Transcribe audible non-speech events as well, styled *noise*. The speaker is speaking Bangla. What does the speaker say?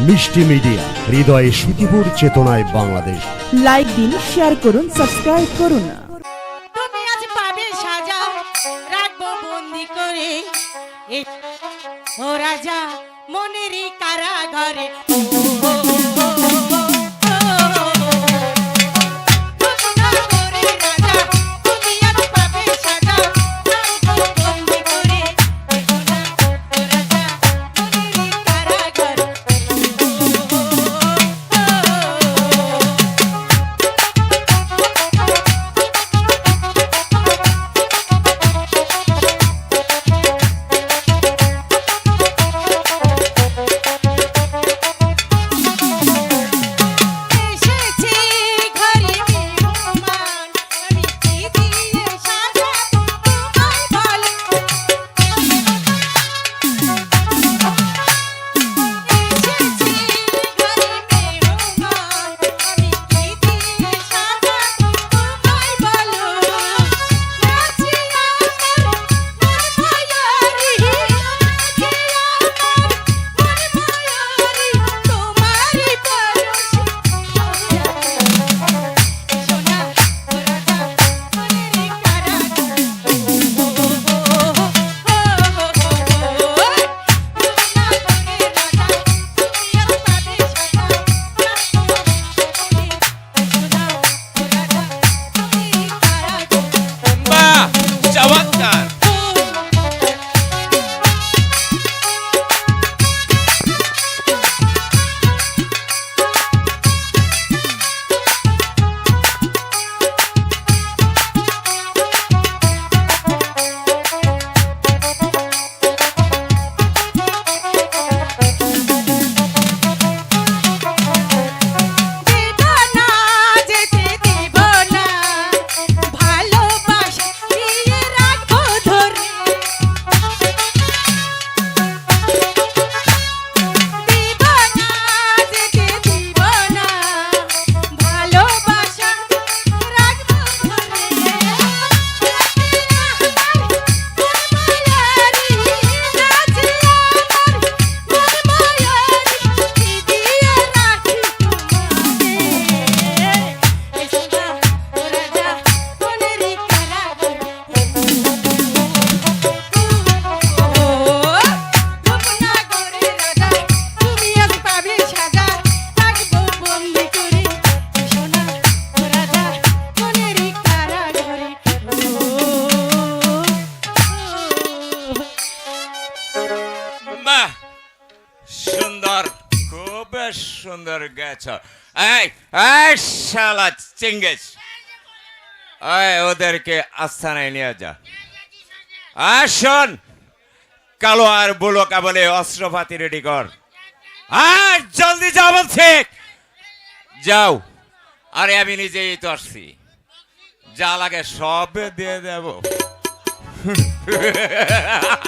মিষ্টি মিডিয়া হৃদয়ে সুখীপুর চেতনায় বাংলাদেশ লাইক দিন শেয়ার করুন সাবস্ক্রাইব করুন তুমি আজ পাবে সাজা রাখব বন্দি করে ও রাজা মনেরই কারাগারে সুন্দর গেছ। এই চিঙ্গেস। ওদেরকে আস্থানায় নিয়ে যা। আর শোন কালো আর বুলো কাবলে অস্ত্রপাতি রেডি কর। আর জলদি যাও বলছি। যাও। আরে, আমি নিজেই তো আসছি যা লাগে সব দিয়ে দেব। *laughs*